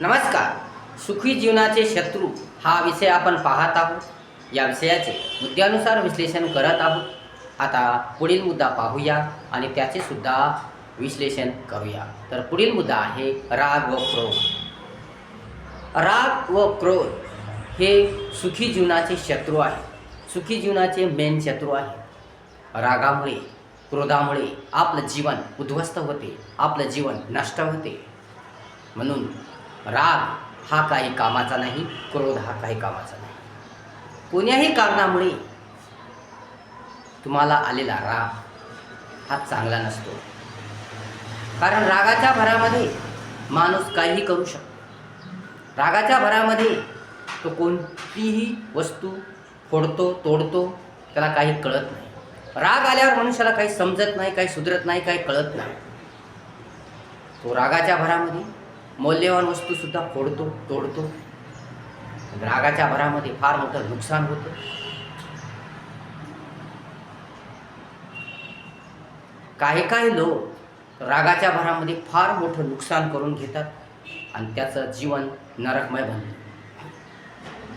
नमस्कार. सुखी जीवनाचे शत्रू हा विषय आपण पाहत आहोत. या विषयाचे मुद्द्यानुसार विश्लेषण करत आहोत. आता पुढील मुद्दा पाहूया आणि त्याचे सुद्धा विश्लेषण करूया. तर पुढील मुद्दा आहे राग व क्रोध. राग व क्रोध हे सुखी जीवनाचे शत्रू आहे. सुखी जीवनाचे मेन शत्रू आहे. रागामुळे क्रोधामुळे आपलं जीवन उद्ध्वस्त होते. आपलं जीवन नष्ट होते. म्हणून राग हा काही कामाचा नाही क्रोध हा काही कामाचा नाही. कोण्याही कारणामुळे तुम्हाला आलेला राग हा चांगला नसतो. कारण रागाच्या भरामध्ये माणूस काहीही करू शकतो. रागाच्या भरामध्ये तो कोणतीही वस्तू फोडतो तोडतो त्याला काही कळत नाही. राग आल्यावर मनुष्याला काही समजत नाही काही सुधरत नाही काही कळत नाही. तो रागाच्या भरामध्ये मौल्यवान वस्तूसुद्धा फोडतो तोडतो. रागाच्या भरामध्ये फार मोठं नुकसान होतं. काही काही लोक रागाच्या भरामध्ये फार मोठं नुकसान करून घेतात आणि त्याचं जीवन नरकमय बनतं.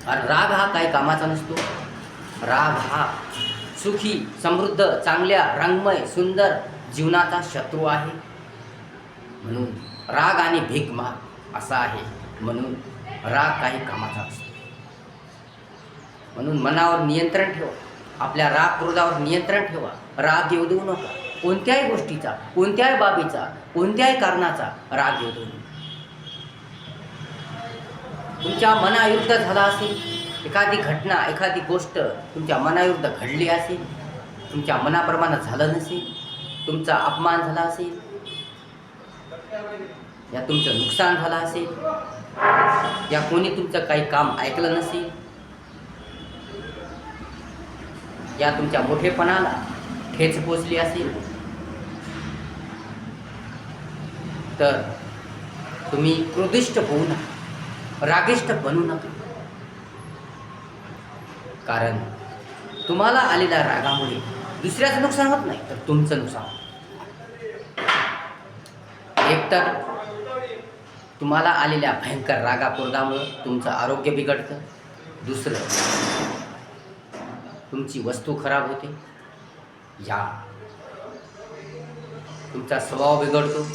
आणि राग हा काही कामाचा नसतो. राग हा सुखी समृद्ध चांगल्या रंगमय सुंदर जीवनाचा शत्रू आहे. म्हणून राग आणि भीक माग असा आहे. म्हणून राग काही कामाचा असतो. म्हणून मनावर नियंत्रण ठेवा. आपल्या राग क्रोधावर नियंत्रण ठेवा. राग येऊ देऊ नका. कोणत्याही गोष्टीचा कोणत्याही बाबीचा कोणत्याही कारणाचा राग येऊ देऊ नका. तुमच्या मनाविरुद्ध झाला असेल एखादी घटना एखादी गोष्ट तुमच्या मनाविरुद्ध घडली असेल तुमच्या मनाप्रमाणे झालं नसेल तुमचा अपमान झाला असेल या तुमचं नुकसान झालं असेल. या कोणी तुमचं काही काम ऐकलं नसेल. या तुमच्या मोठेपणाला ठेच पोचली असेल. तर तुम्ही क्रोधिष्ट होऊ नका. रागिष्ट बनू नका. कारण तुम्हाला आलेल्या रागामुळे दुसऱ्याचं नुकसान होत नाही तर तुमचं नुकसान होतं एकतर तुम्हाला आलेल्या भयंकर रागा तुमचं आरोग्य बिघडतं. दुसरं तुमची वस्तू खराब होते. या. तुमचा स्वभाव बिघडतो.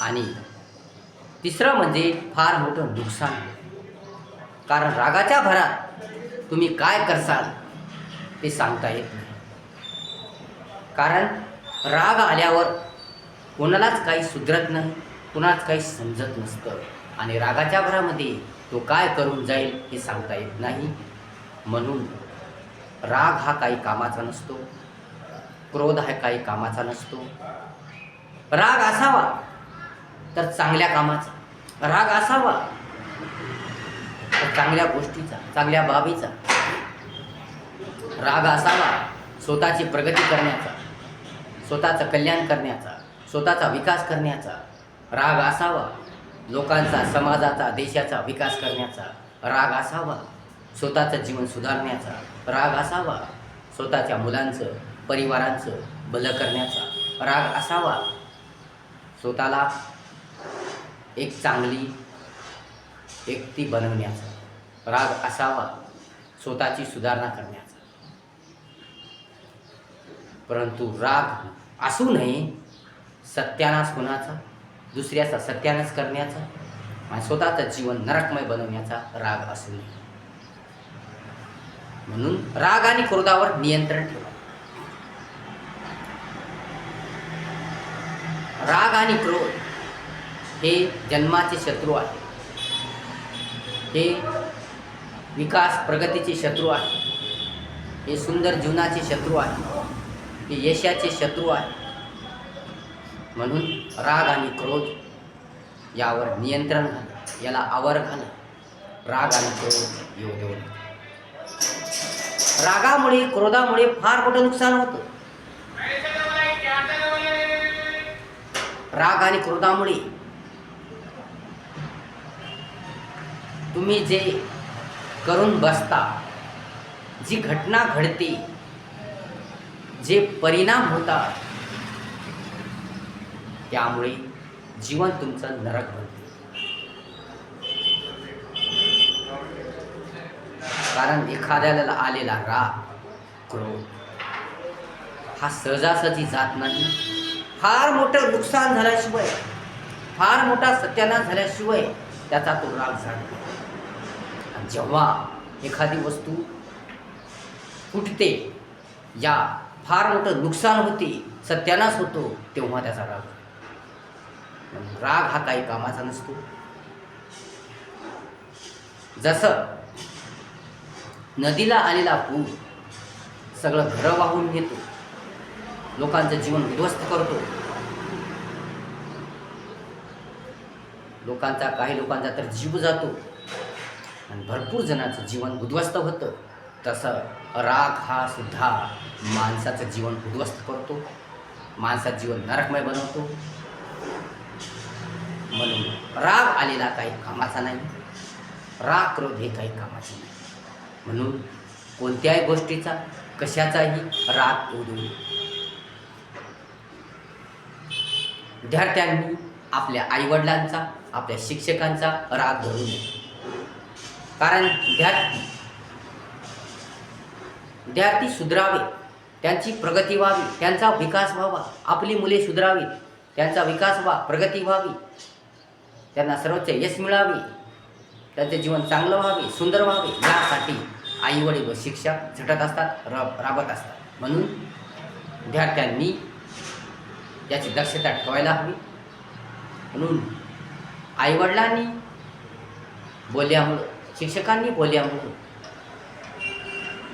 आणि तिसरं म्हणजे फार मोठं नुकसान. कारण रागाच्या भरात तुम्ही काय करसाल ते सांगता येत नाही. कारण राग आल्यावर कोणालाच काही सुधरत नाही कुणालाच काही समजत नसतं. आणि रागाच्या भरामध्ये तो काय करून जाईल हे सांगता येत नाही. म्हणून राग हा काही कामाचा नसतो क्रोध हा काही कामाचा नसतो. राग असावा तर चांगल्या कामाचा राग असावा तर चांगल्या गोष्टीचा चांगल्या बाबीचा. राग असावा स्वतःची प्रगती करण्याचा. स्वतःचं कल्याण करण्याचा स्वतःचा विकास करण्याचा राग असावा. लोकांचा समाजाचा देशाचा विकास करण्याचा राग असावा. स्वतःचं जीवन सुधारण्याचा राग असावा. स्वतःच्या मुलांचं परिवारांचं भलं करण्याचा राग असावा. स्वतःला एक चांगली व्यक्ती बनवण्याचा राग असावा. स्वतःची सुधारणा करण्याचा परंतु राग असूनही सत्यानाश होण्याचा दुसऱ्याचा सत्यानाश करण्याचा आणि स्वतःचं जीवन नरकमय बनवण्याचा राग असू नये. म्हणून राग आणि क्रोधावर नियंत्रण ठेवा. राग आणि क्रोध हे जन्माचे शत्रू आहे हे विकास प्रगतीचे शत्रू आहे हे सुंदर जीवनाचे शत्रू आहे हे यशाचे शत्रू आहे. म्हणून राग आणि क्रोध यावर नियंत्रण घाल. याला आवर घाल. राग आणि क्रोध येऊ देऊ रागामुळे क्रोधामुळे फार मोठं नुकसान होतं. राग आणि क्रोधामुळे तुम्ही जे करून बसता जी घटना घडते जे परिणाम होतात त्यामुळे जीवन तुमचं नरक बनते. कारण एखाद्याला आलेला राग क्रोध हा सहजासहजी जात नाही. फार मोठं नुकसान झाल्याशिवाय फार मोठा सत्यानाश झाल्याशिवाय त्याचा तो राग जात जेव्हा एखादी वस्तू फुटते या फार मोठं नुकसान होते सत्यानाश होतो तेव्हा त्याचा राग राग हा काही कामाचा नसतो. जसं नदीला आलेला पूर सगळं घरं वाहून घेतो लोकांचं जीवन उद्ध्वस्त करतो. लोकांचा काही लोकांचा तर जीव जातो. आणि भरपूर जणांचं जीवन उद्ध्वस्त होतं. तसं राग हा सुद्धा माणसाचं जीवन उद्ध्वस्त करतो. माणसाचं जीवन नरकमय बनवतो. म्हणून राग आलेला काही कामाचा नाही. राग क्रोध हे काही कामाचे नाही. म्हणून कोणत्याही गोष्टीचा कशाचाही राग येऊ देऊ विद्यार्थ्यांनी आपल्या आईवडिलांचा आपल्या शिक्षकांचा राग धरू नये. कारण विद्यार्थी विद्यार्थी सुधरावे त्यांची प्रगती व्हावी त्यांचा विकास व्हावा आपली मुले सुधरावी त्यांचा विकास व्हा प्रगती व्हावी. त्यांना सर्वोच्च यश मिळावे त्यांचे जीवन चांगलं व्हावे सुंदर व्हावे यासाठी आईवडील व शिक्षक झटत असतात राब राबत असतात. म्हणून विद्यार्थ्यांनी याची दक्षता ठेवायला हवी. म्हणून आईवडिलांनी बोलल्यामुळं शिक्षकांनी बोलल्यामुळं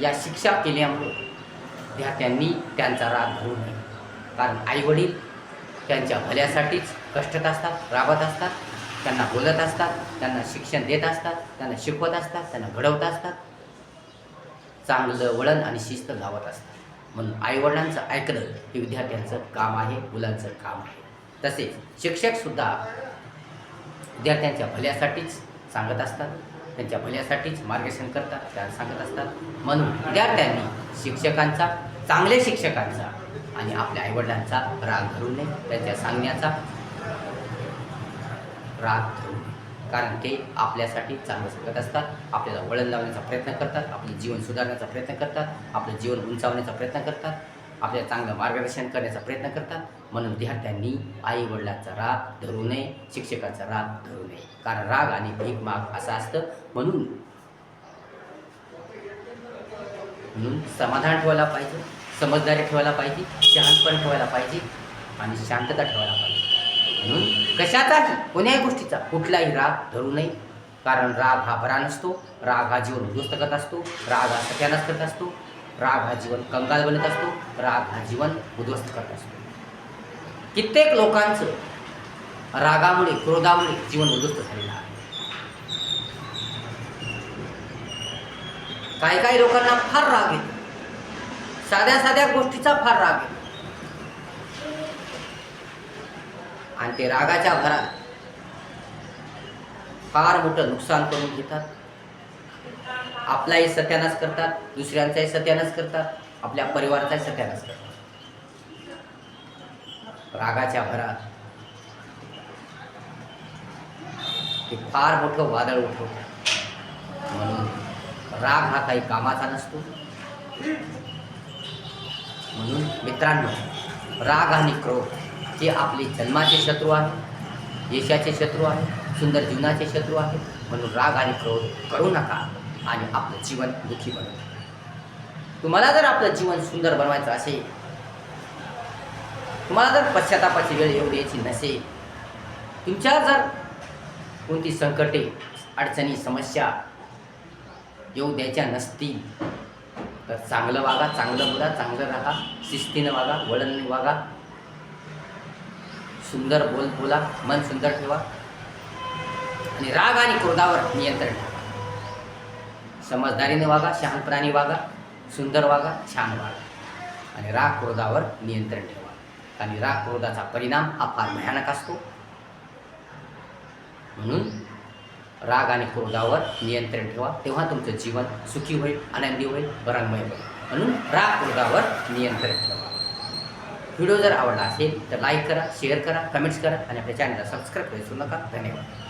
या शिक्षा केल्यामुळं विद्यार्थ्यांनी त्यांचा राग धरू नये. कारण आईवडील त्यांच्या भल्यासाठीच कष्टत असतात राबत असतात त्यांना बोलत असतात त्यांना शिक्षण देत असतात त्यांना शिकवत असतात त्यांना घडवत असतात. चांगलं वळण आणि शिस्त लावत असतात. म्हणून आईवडिलांचं ऐकणं हे विद्यार्थ्यांचं काम आहे मुलांचं काम आहे. तसेच शिक्षकसुद्धा विद्यार्थ्यांच्या भल्यासाठीच सांगत असतात. त्यांच्या भल्यासाठीच मार्गदर्शन करतात त्यांना सांगत असतात. म्हणून विद्यार्थ्यांनी शिक्षकांचा चांगल्या शिक्षकांचा आणि आपल्या आईवडिलांचा राग धरू नये त्यांच्या सांगण्याचा राग धरू नये. कारण ते आपल्यासाठी चांगलं सांगत असतात आपल्याला वळण लावण्याचा प्रयत्न करतात आपले जीवन सुधारण्याचा प्रयत्न करतात आपलं जीवन उंचावण्याचा प्रयत्न करतात. आपल्याला चांगलं मार्गदर्शन करण्याचा प्रयत्न करतात. म्हणून विद्यार्थ्यांनी आई वडिलांचा राग धरू नये शिक्षकाचा राग धरू नये. कारण राग आणि भीक माग असं असतं. म्हणून म्हणून समाधान ठेवायला पाहिजे समजदारी ठेवायला पाहिजे शहाणपण ठेवायला पाहिजे आणि शांतता ठेवायला पाहिजे. म्हणून कशाचाही कोण्याही गोष्टीचा कुठलाही राग धरू नये. कारण राग हा बरा नसतो. राग हा जीवन उद्ध्वस्त करत असतो. राग हा सत्यानाश करत असतो. राग हा जीवन कंगाल बनत असतो राग हा जीवन उद्ध्वस्त करत असतो. कित्येक लोकांचं रागामुळे क्रोधामुळे जीवन उद्ध्वस्त झालेलं आहे. काही काही लोकांना फार राग येतो. साध्या साध्या गोष्टीचा फार राग येतो. आणि ते रागाच्या भरात फार मोठं नुकसान करून घेतात. आपलाही सत्यानाश करतात दुसऱ्यांचाही सत्यानाश करतात आपल्या परिवाराचाही सत्यानाश करतात. रागाच्या भरात. ते फार मोठं वादळ उठवतात म्हणून राग हा काही कामाचा नसतो. म्हणून मित्रांनो राग आणि क्रोध हे आपले जन्माचे शत्रू आहे यशाचे शत्रू आहे सुंदर जीवनाचे शत्रू आहे म्हणून राग आणि क्रोध करू नका. आणि आपलं जीवन दुःखी बनव तुम्हाला जर आपलं जीवन सुंदर बनवायचं असेल तुम्हाला जर पश्चातापाची वेळ येऊ द्यायची नसेल तुमच्या जर कोणती संकटे अडचणी समस्या येऊ द्यायच्या नसतील तर चांगलं वागा चांगलं बोला चांगलं राहा शिस्तीनं वागा वळण वागा. सुंदर बोल बोला मन सुंदर ठेवा. आणि राग आणि क्रोधावर नियंत्रण ठेवा. समजदारीने वागा शहाणपणाने वागा सुंदर वागा छान वागा. आणि राग क्रोधावर नियंत्रण ठेवा. आणि राग क्रोधाचा परिणाम हा फार भयानक असतो. म्हणून राग आणि क्रोधावर नियंत्रण ठेवा. तेव्हा तुमचं जीवन सुखी होईल आनंदी होईल रंगमय होईल. म्हणून राग क्रोधावर नियंत्रण ठेवा. व्हिडिओ जर आवडला असेल तर लाईक करा शेअर करा कमेंट्स करा आणि आपल्या चॅनलला सबस्क्राईब करू नका. धन्यवाद.